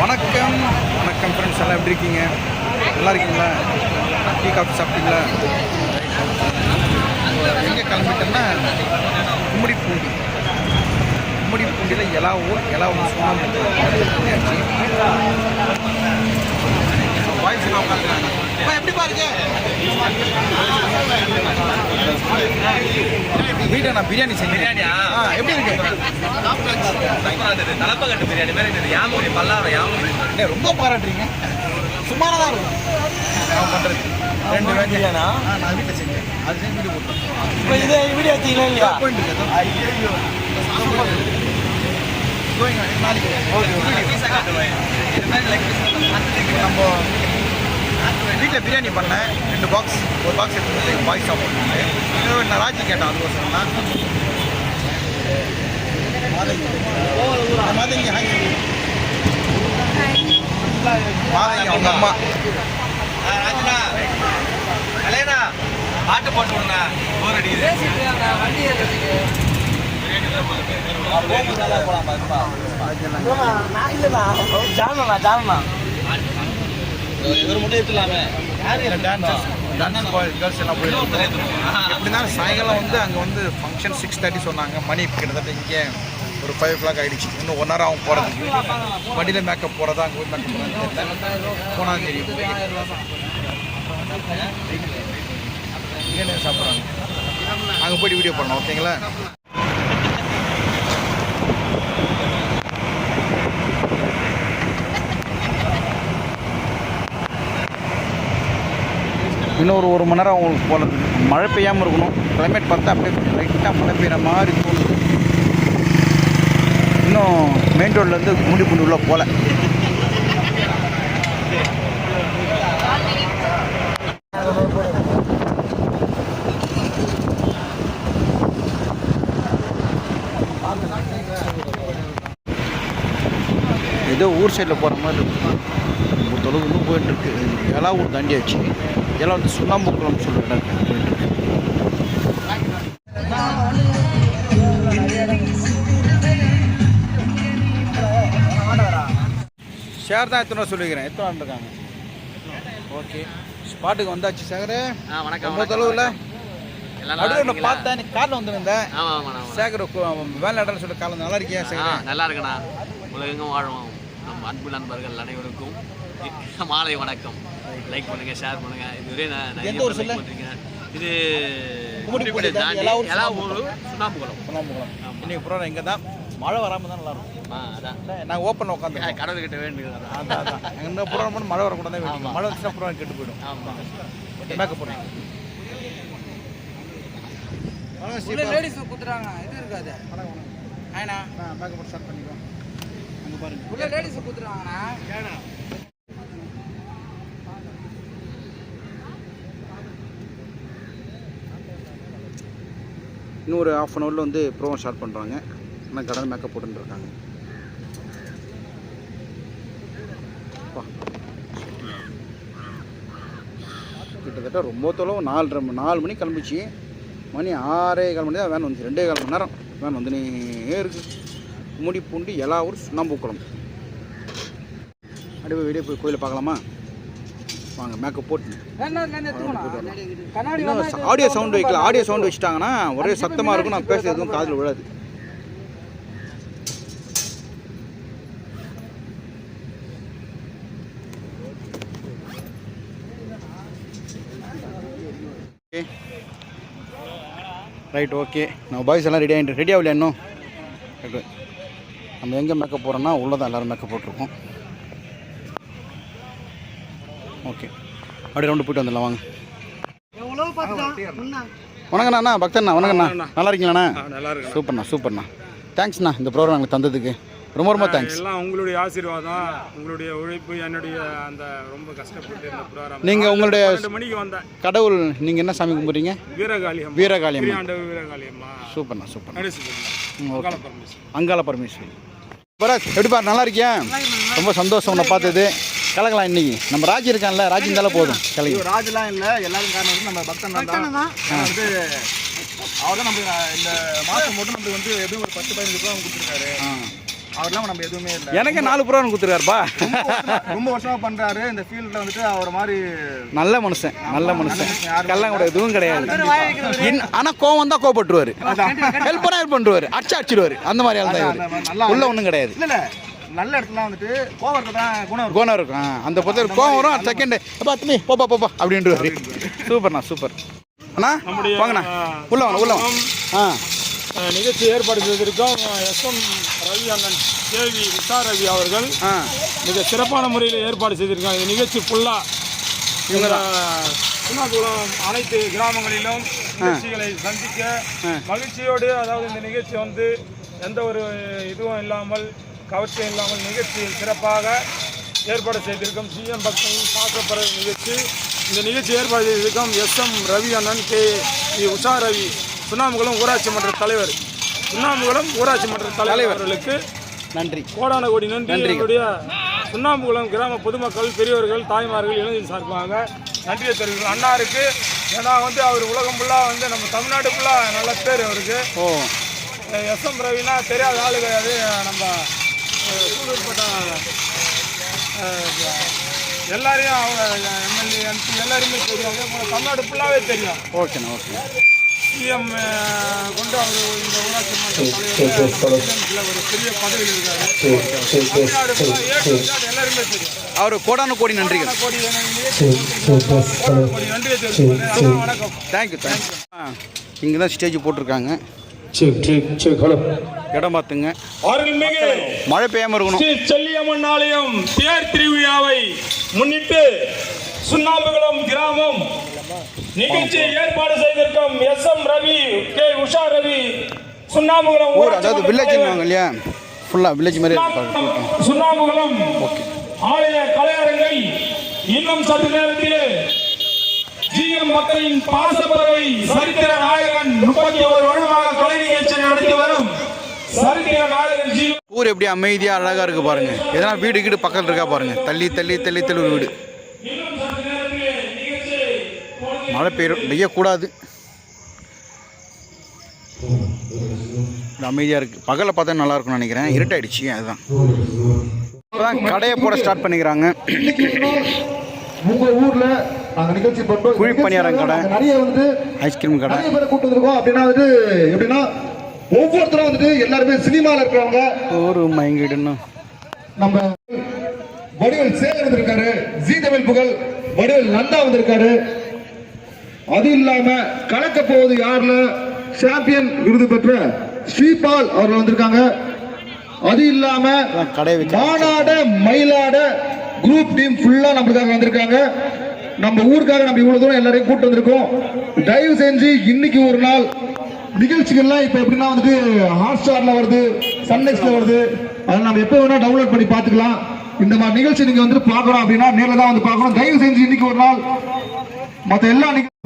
வணக்கம். வணக்கம் ஃப்ரெண்ட்ஸ் எல்லாம் எப்படி இருக்கீங்க? நல்லா இருக்கீங்களா? டீ காஃபி சாப்பிட்டீங்களா? எங்கே கிளம்பிட்டேன்னா கும்மிடி பூண்டி கும்மிடி பூண்டியில் எல்லா ஊர் எல்லா ஊர் சொன்னாச்சு வாய்ஸ் எப்படி பாருங்க? வீட்டை நான் பிரியாணி செஞ்சேன். பிரியாணியா? எப்படி இருக்கு? தலப்பகட்டு பிரியாணி மாதிரி இருந்தது யாமூரி பல்லாரம் யாமூரி ரொம்ப பாராட்டுறீங்க. சுமாராக தான் இருக்கும். நான் பண்ணுறது ரெண்டு வேண்டியானா நான் வீட்டில் செஞ்சேன். அது செஞ்சு வீடியோ போட்டேன் இப்போ இதே வீடியோ எடுத்தீங்களா இல்லையா? நாளைக்கு. நம்ம வீட்டில் பிரியாணி பண்ணேன். ரெண்டு பாக்ஸ் ஒரு பாக்ஸ் எடுத்து வந்து பாய் சாப்பிட்டு நான் ராஜி கேட்டேன் அதுக்கோசரம் தான் மாதங்கி. ஹாய் மாதங்கி அவங்க அம்மா. ஆ, ராஜனா. கல்யாணா பாட்டு போட்டு விடுண்ணா. போர் அடிக்குது. ஜானண்ணா இவர் மட்டும் எடுத்துலாமே டான்ஸ் டான்ஸ் பாய் கேர்ள்ஸ் எல்லாம் போயிட்டு எப்படின்னா சாயங்காலம் வந்து அங்கே வந்து ஃபங்க்ஷன் சிக்ஸ் தேர்ட்டி சொன்னாங்க. மணி கிட்டத்தட்ட இங்கே ஒரு ஃபைவ் ஓ கிளாக் ஆகிடுச்சு இன்னும் ஒன் ஹவர் ஆகும் போகிறதுக்கு வண்டியில் மேக்கப் போகிறதா அங்கே போய் மேக்கப் போகிறது போனால் தெரியும். இங்கே சாப்பிட்றாங்க. அங்கே போயிட்டு வீடியோ பண்ணலாம் ஓகேங்களா இன்னொரு ஒரு மணி நேரம் அவங்களுக்கு போகிறதுக்கு மழை பெய்யாமல் இருக்கணும். கிளைமேட் பார்த்தா அப்படியே லைட்டாக மழை பெய்கிற மாதிரி தோணுது. இன்னும் மெயின் ரோட்லேருந்து குண்டி குண்டி உள்ள போகல ஏதோ ஊர் சைடில் போகிற மாதிரி இருக்கு. ஒரு தொலைவு இன்னும் போயிட்டு ஊர் தாண்டியாச்சு. எல்லாம் வந்து சுண்ணாம்புக்குளம் சொல்கிற இடம் ஷேர் தான் எத்தனை சொல்லிக்கிறேன் எத்தனை இருக்காங்க? ஓகே. ஸ்பாட்டுக்கு வந்தாச்சு சேகரே. ஆ வணக்கம் ரொம்ப தொலைவில். எல்லாம் நடுவில் பார்த்தேன் நீ காரில் வந்துருந்தேன். சேகர் வேலை இடம்னு சொல்லி காரில் நல்லா இருக்கியா சேகர்? நல்லா இருக்குண்ணா உலகெங்கும் வாழ்வோம். நம்ம அன்பு நண்பர்கள் அனைவருக்கும் மாலை வணக்கம். லைக் பண்ணுங்க ஷேர் பண்ணுங்க. இதுவரை நான் நிறைய பேர் சொல்லு? பண்றீங்க. இது கும்மிடிப்பூண்டி தாண்டி எல்லா ஊரும் சுண்ணாம்புக்குளம். சுண்ணாம்புக்குளம். இன்னைக்கு ப்ரோக்ராம் இங்கே தான் மழை வராமல் தான் நல்லா இருக்கும் ஆ அதான். நாங்கள் ஓப்பனில் உட்காந்து கடவுள்கிட்ட வேண்டுகிறேன் அதான் அதான். ப்ரோக்ராம் பண்ணி மழை வரக்கூடாது. மழை வந்துச்சுன்னா ப்ரோக்ராம் கெட்டு போயிடும். ஆமாம் மேக்கப் உள்ள லேடிஸ் குத்துறாங்க. இது இருக்காது. ஆயினா மேக்கப் ஸ்டார்ட் பண்ணிக்கோ அங்கே பாருங்க. லேடிஸ் குத்துறாங்கண்ணா. இன்னும் ஒரு ஆஃப் அன் ஹவரில் வந்து ப்ரோக்ராம் ஸ்டார்ட் பண்ணுறாங்க ஆனால் கடன் மேக்கப் போட்டுருக்காங்க கிட்டத்தட்ட ரொம்ப தொலைவு நாலரை மணி நாலு மணிக்கு கிளம்பிச்சு. மணி ஆறே கால் மணி தான் வேன் வந்துச்சு. ரெண்டே கால் மணி நேரம். வேன் வந்துனே இருக்குது முடி பூண்டு எல்லா ஊர் சுண்ணாம்புக்குளம் அப்படியே வெளியே போய் கோயிலை பார்க்கலாமா? வாங்க மேக்கப் போட்டு ஆடியோ சவுண்ட் வைக்கல? ஆடியோ சவுண்ட் வச்சுட்டாங்கன்னா ஒரே சத்தமாக இருக்கும் நான் பேசுறது எதுவும் காதில் விழாது. ரைட் ஓகே நம்ம பாய்ஸ் எல்லாம் ரெடி ஆகிட்டு ரெடி ஆகலையா இன்னும்? நம்ம எங்கே மேக்கப் போகிறோன்னா உள்ளே தான் எல்லோரும் மேக்கப் போட்டிருக்கோம். ஓகே. அப்படியே ரவுண்டு போயிட்டு வந்துடலாம் வாங்க. வணக்கண்ணா அண்ணா பக்தண்ணா வணக்கண்ணா நல்லா இருக்கீங்களாண்ணா? சூப்பர்ண்ணா சூப்பர்ண்ணா. தேங்க்ஸ்ண்ணா இந்த ப்ரோக்ராம் எங்களுக்கு தந்ததுக்கு. ரொம்ப ரொம்ப தேங்க்ஸ் எல்லாம் உங்களுடைய ஆசீர்வாதம் உங்களுடைய உழைப்பு என்னுடைய அந்த ரொம்ப கஷ்டப்பட்டு இந்த ப்ரோக்ராம் நீங்க உங்களுடைய- ரெண்டு மணிக்கு வந்தேன். கடவுள் நீங்கள் என்ன சாமி கும்பிட்றீங்க? வீரகாளி அம்மா வீரகாளி அம்மன் வீராண்ட வீரகாளி அம்மா சூப்பர்ண்ணா சூப்பர் ஓகே. அங்காள பரமேஸ்வரி. அங்காள பரமேஸ்வரி. பராஜ் எப்படி பாரு நல்லா இருக்கியா? ரொம்ப சந்தோஷம் உன்னை பார்த்தது. கலக்கலாம் இன்னைக்கு. நம்ம ராஜி இருக்கான்ல ராஜி இருந்தாலும் போதும். கலகி. ராஜெல்லாம் இல்லை. எல்லாரும் காரணம் வந்து நம்ம பக்தன் தான். வந்து அவர் தான் நம்ம இந்த மாதம் மட்டும் நம்மளுக்கு வந்து எப்படியும் ஒரு பத்து பதினஞ்சு ரூபா கொடுத்துருக்காரு. அவர் இல்லாம நம்ம எதுவுமே இல்லை. எனக்கு நாலு ப்ரோன்னு கொடுத்துருக்காருப்பா. ரொம்ப வருஷமா பண்றாரு. இந்த ஃபீல்ட்ல வந்துட்டு அவர் மாதிரி நல்ல மனுஷன் நல்ல மனுஷன். கல்லாம் கூட எதுவும் கிடையாது. இன்- ஆனா கோவம் தான் கோவப்பட்டுருவாரு. ஹெல்ப் பண்ணா ஹெல்ப் பண்ணுவாரு அடிச்சு அடிச்சிடுவாரு அந்த மாதிரி ஆள் தான் உள்ள ஒன்றும் கிடையாது. இல்ல இல்ல. நல்ல இடத்துல வந்துட்டு கோவம் தான் குணம் கோணம் இருக்கும். ஆ, அந்த பொறுத்த கோவம் வரும். செகண்ட் அப்பா தம்பி போப்பா போப்பா அப்படின்ட்டு சூப்பர்ண்ணா சூப்பர். அண்ணா வாங்கண்ணா. உள்ள வாங்க உள்ள வாங்க. ஆ. நிகழ்ச்சி ஏற்பாடு செய்திருக்கோம் எஸ் எம் ரவி அண்ணன் கேவி உஷா ரவி அவர்கள் மிக சிறப்பான முறையில் ஏற்பாடு செய்திருக்காங்க இந்த நிகழ்ச்சி ஃபுல்லாக இவங்க சுண்ணாகுளம் அனைத்து கிராமங்களிலும் நிகழ்ச்சிகளை சந்திக்க மகிழ்ச்சியோடு அதாவது இந்த நிகழ்ச்சி வந்து எந்த ஒரு இதுவும் இல்லாமல் கவர்ச்சியும் இல்லாமல் நிகழ்ச்சி சிறப்பாக ஏற்பாடு செய்திருக்கும் சிஎம் பக்தன் பாசப்பற நிகழ்ச்சி. இந்த நிகழ்ச்சி ஏற்பாடு செய்திருக்கும் எஸ் எம் ரவி அண்ணன் கே உஷா ரவி சுண்ணாம்புகுளம் ஊராட்சி மன்ற தலைவர். சுண்ணாம்புகுளம் ஊராட்சி மன்ற தலைவர்களுக்கு நன்றி. கோடான கோடி நன்றி எங்களுடைய சுண்ணாம்புகுளம் கிராம பொதுமக்கள் பெரியவர்கள் தாய்மார்கள் இளைஞர் சார்பாக நன்றியை தெரிவிக்கிறோம். அண்ணாருக்கு ஏன்னா வந்து அவர் உலகம் ஃபுல்லாக வந்து நம்ம தமிழ்நாடு ஃபுல்லாக நல்ல பேர் அவருக்கு. ஓ. எஸ் எம் ரவினா தெரியாத ஆளு கிடையாது. நம்ம அஹ், எல்லாரையும் அவங்க எம்எல்ஏ எம்பி எல்லாருமே தெரியும் அதே போல் தமிழ்நாடு ஃபுல்லாகவே தெரியும் ஓகேண்ணா ஓகே சிஎம் கொண்டு அவர் இந்த ஊராட்சி மன்ற தலைவர் ஒரு பெரிய பதவியில் இருக்காரு தமிழ்நாடு எல்லாருமே தெரியும் அவர் கோடான கோடி நன்றிகள். கோடி நன்றியை தெரிவித்துக் அண்ணா வணக்கம் தேங்க்யூ தேங்க்யூ இங்கே தான் ஸ்டேஜ் போட்டிருக்காங்க. இடம் பார்த்துங்க. அருள்மிகு மழை பெய்யாமல் இருக்கணும். ஸ்ரீ செல்லியம்மன் ஆலயம் தேர் திருவிழாவை முன்னிட்டு சுண்ணாம்புகுளம் கிராமம் நிகழ்ச்சி ஏற்பாடு செய்திருக்கும் S M Ravi K Usha Ravi Sunnambukulam ஊர் அதாவது வில்லேஜ் இல்லையா? ஃபுல்லாக வில்லேஜ் மாதிரி சுண்ணாம்புகுளம் ஆலய கலையரங்கை இன்னும் சற்று நேரத்திலே ஜிஎம் மக்களின் பாசப்பறவை சரித்திர நாயகன் முப்பத்தி ஒரு வருடமாக கலை நிகழ்ச்சி நடத்தி வரும் சரித்திர நாயகன் ஜி ஊர் எப்படி அமைதியாக அழகாக இருக்கு பாருங்க. எதனா வீடு கீடு பக்கத்தில் இருக்கா பாருங்க. தள்ளி தள்ளி தள்ளி தள்ளி ஒரு வீடு. மழை பெய்யும் பெய்யக்கூடாது. அமைதியாக இருக்குது பகலில் பார்த்தா நல்லா இருக்கும்னு நினைக்கிறேன். இருட்டாயிடுச்சு அதுதான் இப்போதான் கடையை போட ஸ்டார்ட் பண்ணிக்கிறாங்க. உங்க ஊர்ல நிகழ்ச்சி குழி பணியாரம் கடை. நிறைய வந்து ஐஸ்கிரீம் கடை. கூட்டு வந்திருக்கோம். அப்படின்னா வந்து எப்படின்னா ஒவ்வொருத்தரும் வந்துட்டு எல்லாருமே சினிமால இருக்கிறவங்க. ஒரு மயங்கிடுன்னு நம்ம வடிவேல் சேகர் வந்திருக்காரு ஜி தமிழ் புகழ். வடிவேல் நந்தா வந்திருக்காரு. அது இல்லாம கலக்க போவது யாருல சாம்பியன் விருது பெற்ற ஸ்ரீபால் அவர்கள் வந்திருக்காங்க. அது இல்லாம மானாட மயிலாட குரூப் டீம் ஃபுல்லா நம்மளுக்காக வந்திருக்காங்க. நம்ம ஊருக்காக நம்ம இவ்வளவு தூரம் எல்லாரையும் கூட்டு வந்திருக்கோம். தயவு செஞ்சு இன்னைக்கு ஒரு நாள் நிகழ்ச்சிகள்லாம் இப்ப எப்படின்னா வந்துட்டு ஹாட்ஸ்டார்ல வருது சன் வருது. அதை நம்ம எப்போ வேணா டவுன்லோட் பண்ணி பார்த்துக்கலாம். இந்த மாதிரி நிகழ்ச்சி நீங்க வந்து பார்க்குறோம் அப்படின்னா நேரில் தான் வந்து பார்க்கணும். தயவு செஞ்சு இன்னைக்கு ஒரு நாள் மற்ற எல்லா நிகழ்ச்சி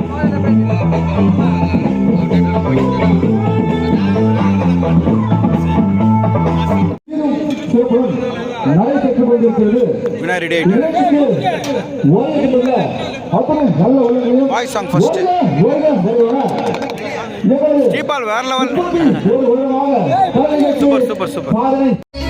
பாய் சாங் ஃபர்ஸ்ட் ஸ்ரீபால் வேற level super super super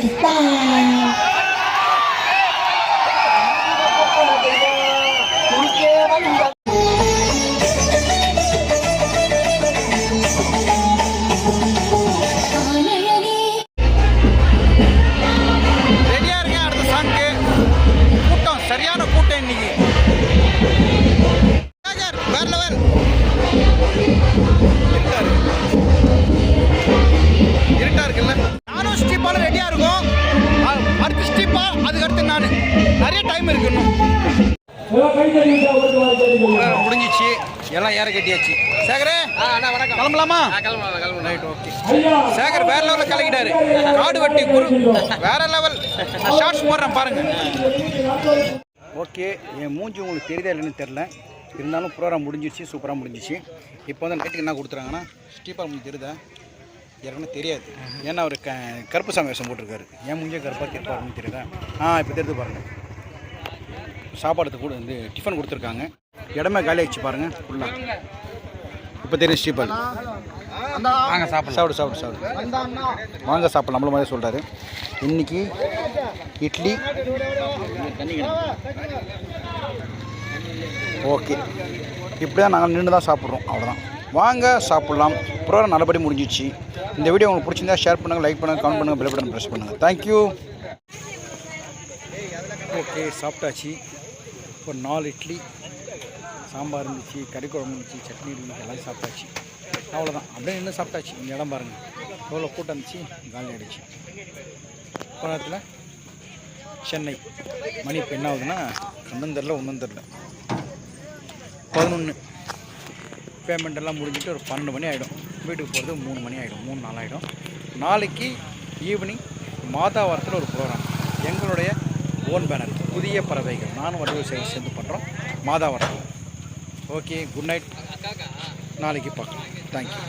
Bye. கிளம்பலாமா? சேகர் வேற லெவலில் கலக்கிட்டாரு காடு வெட்டி குரு வேற லெவல் ஷார்ட்ஸ் போடுறேன் பாருங்க. ஓகே என் மூஞ்சி உங்களுக்கு தெரியுதா இல்லைன்னு தெரில இருந்தாலும் ப்ரோக்ராம் முடிஞ்சிருச்சு சூப்பராக முடிஞ்சிச்சு. இப்போ வந்து நைட்டுக்கு என்ன கொடுத்துறாங்கன்னா ஸ்டீப்பர் உங்களுக்கு தெரியுதா? யாருக்குன்னு தெரியாது. ஏன்னா அவர் க கருப்பு சாமி வேஷம் போட்டிருக்காரு. என் மூஞ்சே கருப்பாக திருப்பாருன்னு தெரியுதா? ஆ இப்போ தெரிஞ்சு பாருங்கள் சாப்பாடு கூட வந்து டிஃபன் கொடுத்துருக்காங்க. இடமே காலி ஆயிடுச்சு பாருங்கள் ஃபுல்லாக இப்போ தெரியும் ஸ்டீப்பர் வாங்க சாப்பிடு சாப்பிடு சாப்பிடு சாப்பிடு. வாங்க சாப்பிடலாம். நம்மள மாதிரி சொல்கிறாரு இன்னைக்கு இட்லி. ஓகே. இப்படி தான் நாங்கள் நின்று தான் சாப்பிட்றோம். அவ்வளோதான் வாங்க சாப்பிட்லாம். ப்ரோக்ராம் நல்லபடி முடிஞ்சிச்சு. இந்த வீடியோ உங்களுக்கு பிடிச்சிருந்தா ஷேர் பண்ணுங்கள் லைக் பண்ணுங்கள் கமெண்ட் பண்ணுங்கள் பெல் பட்டன் ப்ரெஸ் பண்ணுங்கள் தேங்க்யூ ஓகே சாப்பிட்டாச்சு. ஒரு நாலு இட்லி. சாம்பார் இருந்துச்சு கறி குழம்பு இருந்துச்சு சட்னி இருந்துச்சு எல்லாம் சாப்பிட்டாச்சு. அவ்வளோதான் அப்படியே இன்னும் சாப்பிட்டாச்சு. இந்த இடம் பாருங்கள் எவ்வளோ கூட்டம் இருந்துச்சு? காலி ஆகிடுச்சு கொஞ்ச நேரத்தில் சென்னை. மணி இப்போ என்ன ஆகுதுன்னா கண்ணும் தெரில ஒன்றும் தெரில பதினொன்று பேமெண்ட் எல்லாம் முடிஞ்சிட்டு ஒரு பன்னெண்டு மணி ஆகிடும் வீட்டுக்கு போகிறது மூணு மணி ஆகிடும் மூணு நாள் ஆகிடும் நாளைக்கு ஈவினிங் மாதாவரத்தில் ஒரு ப்ரோக்ராம் எங்களுடைய ஓன் பேனர் புதிய பறவைகள். நானும் வடிவு சேர்ந்து சேர்ந்து பண்ணுறோம் மாதாவரத்தில். Okay good night. நாளைக்கு பார்க்கலாம். தேங்க்யூ